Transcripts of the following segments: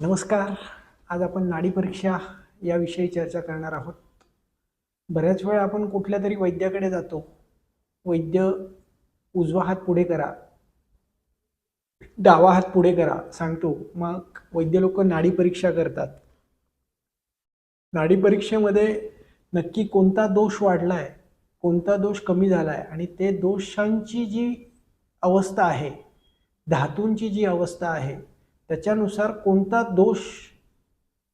नमस्कार. आज आपण नाडी परीक्षा याविषयी चर्चा करणार आहोत. बऱ्याच वेळा आपण कुठल्या तरी वैद्याकडे जातो. वैद्य उजवा हात पुढे करा. डावा हात पुढे करा सांगतो. मग वैद्य लोक नाडी परीक्षा करतात. नाडी परीक्षेमध्ये नक्की कोणता दोष वाढला आहे कोणता दोष कमी झाला आहे आणि ते दोषांची जी अवस्था आहे धातूंची जी अवस्था आहे त्याच्यानुसार कोणता दोष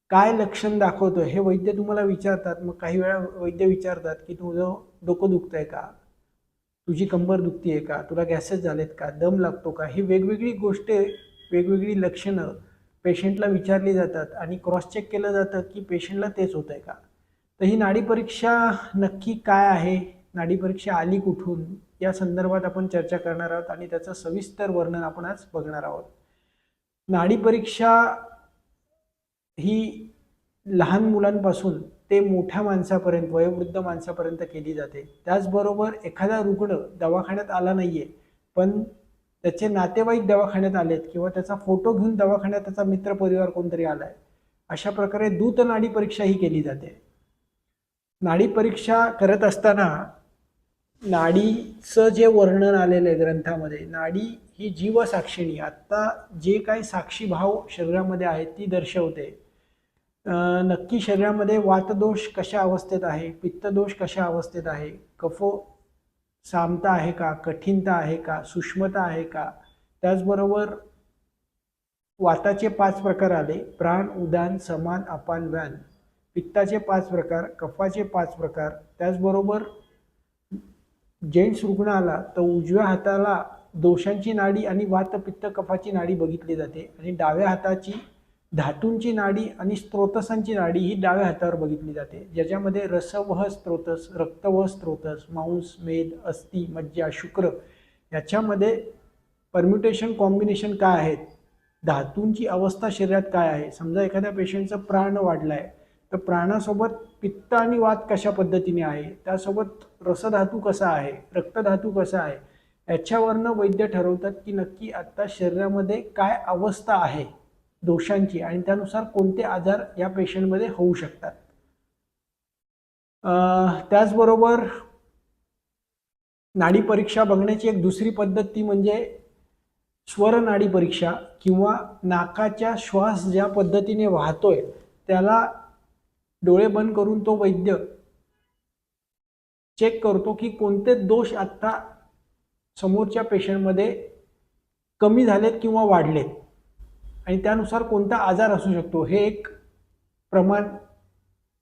काय लक्षण दाखवतो हे वैद्य तुम्हाला विचारतात. मग काही वेळा वैद्य विचारतात की तुझं डोकं दुखतंय का? तुझी कंबर दुखतीये का? तुला गॅसेस झालेत का? दम लागतो का? ही वेगवेगळी गोष्टे वेगवेगळी लक्षणं पेशंटला विचारली जातात आणि क्रॉस चेक केलं जातं की पेशंटला तेच होत आहे का? तर ही नाडी परीक्षा नक्की काय आहे? नाडी परीक्षा आली कुठून? या संदर्भात आपण चर्चा करणार आहोत आणि त्याचं सविस्तर वर्णन आपण आज बघणार आहोत. नाडी परीक्षा ही लहान मुलांपासून ते मोठ्या माणसापर्यंत वयोवृद्ध माणसापर्यंत केली जाते. त्याचबरोबर एखादा रुग्ण दवाखान्यात आला नाही आहे पण त्याचे नातेवाईक दवाखान्यात आलेत किंवा त्याचा फोटो घेऊन दवाखान्यात त्याचा मित्रपरिवार कोणतरी आला आहे अशा प्रकारे दूत नाडी परीक्षा ही केली जाते. नाडी परीक्षा करत असताना नाडीचं जे वर्णन आलेलं आहे ग्रंथामध्ये नाडी ही जीवसाक्षिणी. आत्ता जे काही साक्षी भाव शरीरामध्ये आहेत ती दर्शवते. नक्की शरीरामध्ये वातदोष कशा अवस्थेत आहे पित्तदोष कशा अवस्थेत आहे कफो सामता आहे का कठीणता आहे का सूक्ष्मता आहे का त्याचबरोबर वाताचे पाच प्रकार आले. प्राण उदान समान अपान व्यान. पित्ताचे पाच प्रकार कफाचे पाच प्रकार त्याचबरोबर जेंट्स रुग्ण आला तर उजव्या हाताला दोषांची नाडी आणि वात पित्त कफाची नाडी बघितली जाते. आणि डाव्या हाताची धातूंची नाडी आणि स्त्रोतसांची नाडी ही डाव्या हातावर बघितली जाते. ज्याच्यामध्ये रसवह स्त्रोतस रक्तवह स्त्रोतस मांस मेद अस्थि मज्जा शुक्र याच्यामध्ये परम्युटेशन कॉम्बिनेशन काय आहेत? धातूंची अवस्था शरीरात काय आहे? समजा एखाद्या पेशंटचं प्राण वाढला आहे तर प्राणासोबत पित्त आणि वात कशा पद्धतीने आहे? त्यासोबत रसधातू कसा आहे? रक्तधातू कसा आहे? याच्यावरनं वैद्य ठरवतात की नक्की आत्ता शरीरामध्ये काय अवस्था आहे दोषांची आणि त्यानुसार कोणते आजार या पेशंटमध्ये होऊ शकतात. त्याचबरोबर नाडी परीक्षा बघण्याची एक दुसरी पद्धत ती म्हणजे स्वर नाडी परीक्षा किंवा नाकाच्या श्वास ज्या पद्धतीने वाहतोय त्याला डोळे बंद करून तो वैद्य चेक करतो की कोणते दोष आत्ता समोरच्या पेशंटमध्ये कमी झालेत किंवा वाढलेत. आणि त्यानुसार कोणता आजार असू शकतो हे एक प्रमाण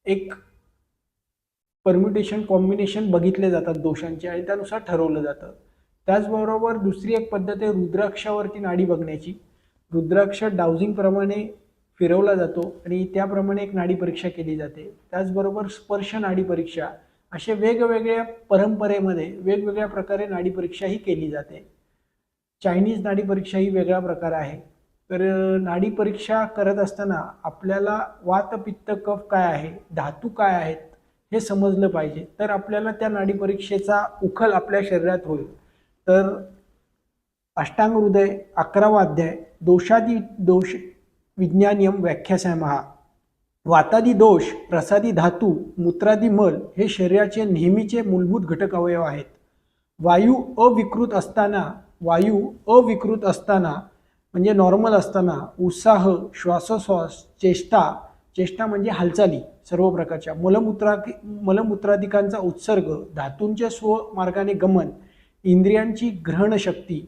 एक परम्युटेशन कॉम्बिनेशन बघितले जातात दोषांचे आणि त्यानुसार ठरवलं जातं. त्याचबरोबर दुसरी एक पद्धत आहे रुद्राक्षावरती नाडी बघण्याची. रुद्राक्ष डाउझिंगप्रमाणे फिरवला जातो आणि त्याप्रमाणे एक नाडी परीक्षा केली जाते. त्याचबरोबर स्पर्श नाडी परीक्षा असे वेगवेगळ्या परंपरेमध्ये वेगवेगळ्या प्रकारे नाडी परीक्षा ही केली जाते. चायनीज नाडी परीक्षा ही वेगळा प्रकार आहे. तर नाडी परीक्षा करत असताना आपल्याला वात पित्त कफ काय आहे धातू काय आहेत हे समजलं पाहिजे. तर आपल्याला त्या नाडी परीक्षेचा उखल आपल्या शरीरात होईल. तर अष्टांग हृदय अकरावा अध्याय दोषादी दोष विज्ञानियम व्याख्यासमहा वातादी दोष प्रसादी धातू मूत्रादी मल हे शरीराचे नेहमीचे मूलभूत घटक अवयव आहेत. वायू अविकृत असताना वायू अविकृत असताना म्हणजे नॉर्मल असताना उत्साह श्वासोश्वास चेष्टा चेष्टा म्हणजे हालचाली सर्व प्रकारच्या. मलमूत्रा मलमूत्राधिकांचा उत्सर्ग धातूंच्या स्वमार्गाने गमन इंद्रियांची ग्रहणशक्ती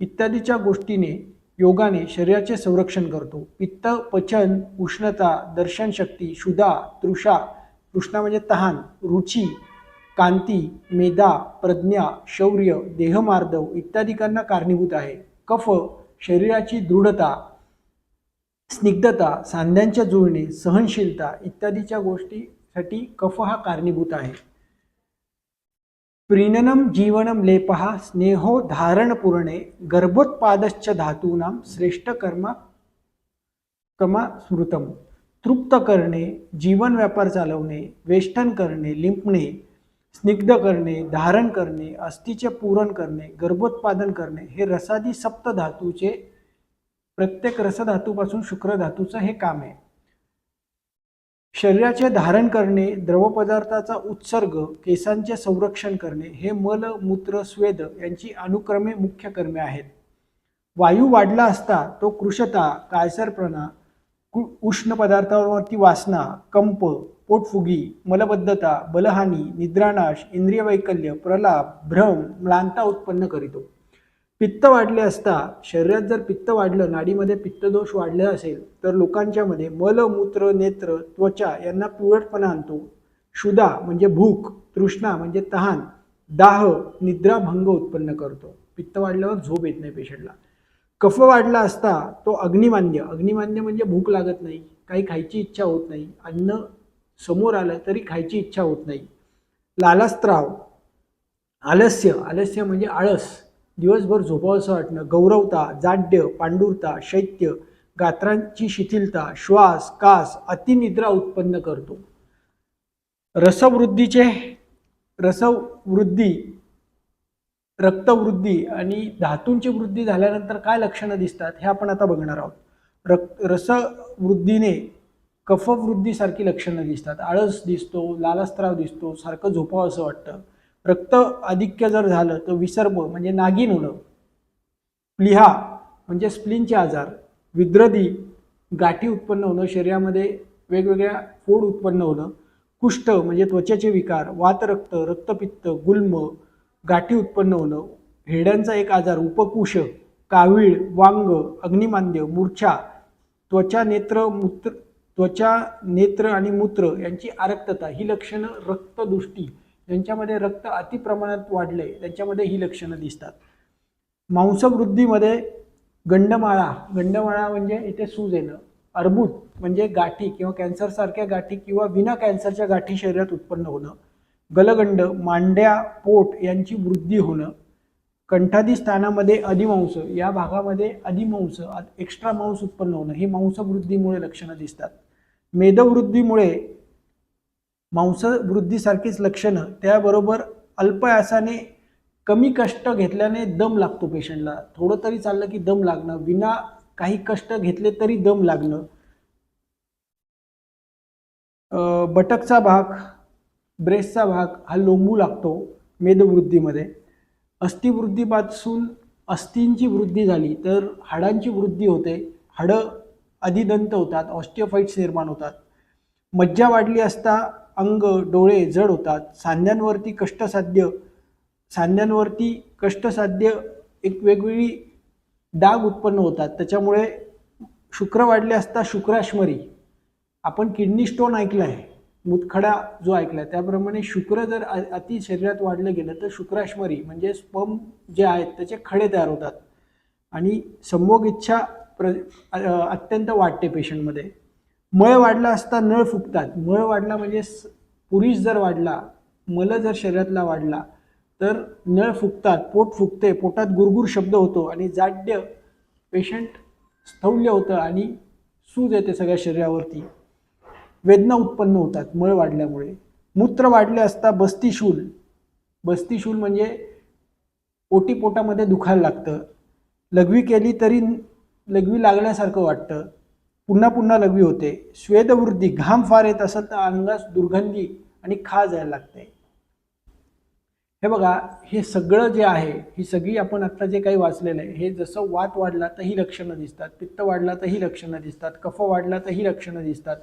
इत्यादीच्या गोष्टीने योगाने शरीराचे संरक्षण करतो. पित्त पचन उष्णता दर्शनशक्ती शुदा क्षुधा तृषा तृष्णा म्हणजे तहान रुची कांती मेधा प्रज्ञा शौर्य देहमार्दव इत्यादिकांना कारणीभूत आहे. कफ शरीराची दृढता स्निग्धता सांध्यांच्या जुळणे सहनशीलता इत्यादीच्या गोष्टीसाठी कफ हा कारणीभूत आहे. प्रीननं जीवनम लेपः स्नेहो धारणपूर्णे गर्भोत्पादश्च धातूनां श्रेष्ठकर्म कमा स्मृतम तृप्त करणे जीवन व्यापार चालवणे वेष्टन करणे लिंपणे स्निग्ध करणे धारण करणे अस्थिचे पूरण करणे गर्भोत्पादन करणे हे रसादी सप्त धातूचे प्रत्येक रसधातूपासून शुक्रधातूचं हे काम आहे। शरीराचे धारण करणे द्रवपदार्थाचा उत्सर्ग केसांचे संरक्षण करणे हे मल मूत्र स्वेद यांची अनुक्रमे मुख्य कर्मे आहेत. वायू वाढला असता तो कृशता काळसरपणा उष्ण पदार्थावरती वासना कंप पोटफुगी मलबद्धता बलहानी निद्रानाश इंद्रिय वैकल्य प्रलाप भ्रम म्लांता उत्पन्न करीतो. पित्त वाढले असता शरीरात जर पित्त वाढलं नाडीमध्ये पित्तदोष वाढले असेल तर लोकांच्या मध्ये मल मूत्र नेत्र त्वचा यांना पिवळटपणा आणतो. क्षुधा म्हणजे भूक तृष्णा म्हणजे तहान दाह निद्राभंग उत्पन्न करतो. पित्त वाढल्यावर झोप येत नाही पेशंटला. कफ वाढला असता तो अग्निमान्य अग्निमान्य म्हणजे भूक लागत नाही काही खायची इच्छा होत नाही अन्न समोर आलं तरी खायची इच्छा होत नाही. लालास्त्राव आलस्य आलस्य म्हणजे आळस दिवसभर झोपावंसं वाटणं गौरवता जाड्य पांडुरता शैत्य गात्रांची शिथिलता श्वास कास अतिनिद्रा उत्पन्न करतो. रसवृद्धीचे रसवृद्धी रक्तवृद्धी आणि धातूंची वृद्धी झाल्यानंतर काय लक्षणं दिसतात हे आपण आता बघणार आहोत. रक्त रसवृद्धीने कफवृद्धीसारखी लक्षणं दिसतात. आळस दिसतो लालस्त्राव दिसतो सारखं झोपावं असं वाटतं. रक्त अधिक्य जर झालं तर विसर्भ म्हणजे नागिन होणं. प्लिहा म्हणजे स्प्लिनचे आजार. विद्रदी गाठी उत्पन्न होणं. शरीरामध्ये वेगवेगळ्या फोड उत्पन्न होणं. कुष्ठ म्हणजे त्वचेचे विकार. वातरक्त रक्तपित्त गुल्म गाठी उत्पन्न होणं. हेड्यांचा एक आजार उपकुश कावीळ वांग अग्निमांद्य मूर्छा. त्वचा नेत्र मूत्र त्वचा नेत्र आणि मूत्र यांची आरक्तता. ही लक्षणं रक्तदृष्टी ज्यांच्यामध्ये रक्त अतिप्रमाणात वाढले त्यांच्यामध्ये ही लक्षणं दिसतात. मांसवृद्धीमध्ये गंडमाळा गंडमाळा म्हणजे इथे सूज येणं. अर्बुद म्हणजे गाठी किंवा कॅन्सरसारख्या गाठी किंवा विना कॅन्सरच्या गाठी शरीरात उत्पन्न होणं. गलगंड मांड्या पोट यांची वृद्धी होणं. कंठादी स्थानामध्ये अधिमांस या भागामध्ये अधिमांस एक्स्ट्रा मांस उत्पन्न होणं. ही मांसवृद्धीमुळे लक्षणं दिसतात. मेदवृद्धीमुळे मांसवृद्धीसारखीच लक्षणं त्याबरोबर अल्पयासाने कमी कष्ट घेतल्याने दम लागतो पेशंटला. थोडं तरी चाललं की दम लागणं. विना काही कष्ट घेतले तरी दम लागणं. बटकचा भाग ब्रेस्टचा भाग हा लोंबू लागतो मेदवृद्धीमध्ये. अस्थिवृद्धीपासून अस्थींची वृद्धी झाली तर हाडांची वृद्धी होते. हाडं अधिदंत होतात ऑस्टिओफाईट्स निर्माण होतात. मज्जा वाढली असता अंग डोळे जड होतात. सांध्यांवरती कष्टसाध्य सांध्यांवरती कष्टसाध्य एक वेगवेगळी डाग उत्पन्न होतात. त्याच्यामुळे शुक्र वाढले असता शुक्राश्मरी. आपण किडनी स्टोन ऐकला आहे. मुतखडा जो ऐकला आहे त्याप्रमाणे शुक्र जर अति शरीरात वाढलं गेलं तर शुक्राश्मरी म्हणजे स्पम जे आहेत त्याचे खडे तयार होतात. आणि संभोग इच्छा प्र अत्यंत वाढते पेशंटमध्ये मळ वाढला असता नळ फुकतात मळ वाढला म्हणजे स- पुरुष जर वाढला मल जर शरीरातला वाढला तर नळ फुकतात पोट फुकते पोटात गुरगुर शब्द होतो आणि जाड्य पेशंट स्थौल्य होतं आणि सूज येते सगळ्या शरीरावरती. वेदना उत्पन्न होतात मळ वाढल्यामुळे. मूत्र वाढले असता बस्तीशूल बस्तीशूल म्हणजे ओटी पोटामध्ये दुखायला लागतं. लघवी केली तरी लघवी लागल्यासारखं वाटतं. पुन्हा पुन्हा लघवी होते. स्वेदवृद्धी घाम फार येत असेल तर अंगास दुर्गंधी आणि खा जायला लागते. हे बघा हे सगळं जे आहे ही सगळी आपण आत्ता जे काही वाचलेलं आहे हे जसं वात वाढला तर ही लक्षणं दिसतात पित्त वाढला तर ही लक्षणं दिसतात कफ वाढला तर ही लक्षणं दिसतात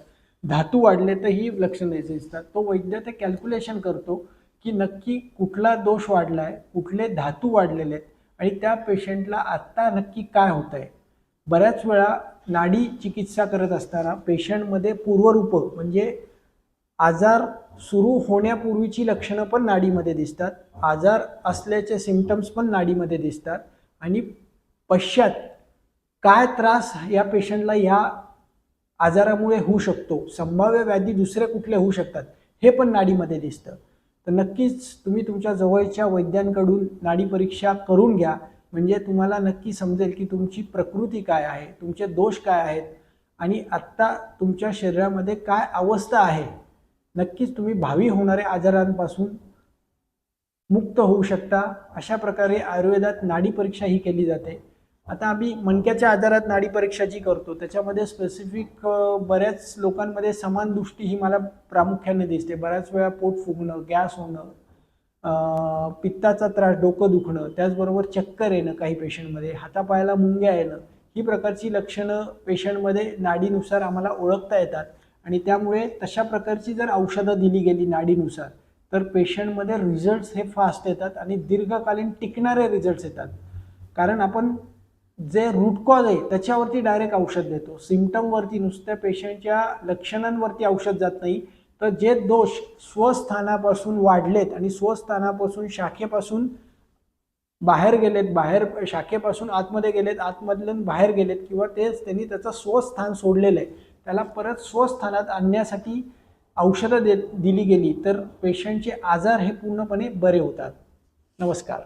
धातू वाढले तर ही लक्षणं दिसतात. तो वैद्य ते कॅल्क्युलेशन करतो की नक्की कुठला दोष वाढला आहे कुठले धातू वाढलेले आहेत आणि त्या पेशंटला आत्ता नक्की काय होत आहे बऱ्याच वेळा नाडी चिकित्सा करत असताना पेशंटमध्ये पूर्वरूप म्हणजे आजार सुरू होण्यापूर्वीची लक्षणं पण नाडीमध्ये दिसतात आजार असल्याचे सिमटम्स पण नाडीमध्ये दिसतात आणि पश्चात काय त्रास या पेशंटला या आजारामुळे होऊ शकतो संभाव्य व्याधी दुसरे कुठले होऊ शकतात हे पण नाडीमध्ये दिसतं. तर नक्कीच तुम्ही तुमच्या जवळच्या वैद्यांकडून नाडी परीक्षा करून घ्या. म्हणजे तुम्हाला नक्की समजेल की तुमची प्रकृती काय आहे तुमचे दोष काय आहेत आणि आत्ता तुमच्या शरीरामध्ये काय अवस्था आहे. नक्कीच तुम्ही भावी होणाऱ्या आजारांपासून मुक्त होऊ शकता. अशा प्रकारे आयुर्वेदात नाडी परीक्षा ही केली जाते. आता आम्ही मणक्याच्या आजारात नाडी परीक्षा जी करतो. त्याच्यामध्ये स्पेसिफिक बऱ्याच लोकांमध्ये समान दृष्टी ही मला प्रामुख्याने दिसते. बऱ्याच वेळा पोट फुगणं गॅस होणं पित्ताचा त्रास डोकं दुखणं त्याचबरोबर चक्कर येणं काही पेशंटमध्ये हातापायाला मुंग्या येणं ही प्रकारची लक्षणं पेशंटमध्ये नाडीनुसार आम्हाला ओळखता येतात. आणि त्यामुळे तशा प्रकारची जर औषधं दिली गेली नाडीनुसार तर पेशंटमध्ये रिझल्ट्स हे फास्ट येतात आणि दीर्घकालीन टिकणारे रिझल्ट्स येतात. कारण आपण जे रूट कॉज आहे त्याच्यावरती डायरेक्ट औषध देतो. सिमटमवरती नुसत्या पेशंटच्या लक्षणांवरती औषध जात नाही. तर जे दोष स्वस्थानापासून वाढलेत आणि स्वस्थानापासून शाखेपासून बाहेर गेलेत बाहेर शाखेपासून आतमध्ये गेलेत आतमधून बाहेर गेलेत किंवा तेच त्यांनी त्याचं स्वस्थान सोडलेलं आहे त्याला परत स्वस्थानात आणण्यासाठी औषधं दे दिली गेली तर पेशंटचे आजार हे पूर्णपणे बरे होतात. नमस्कार.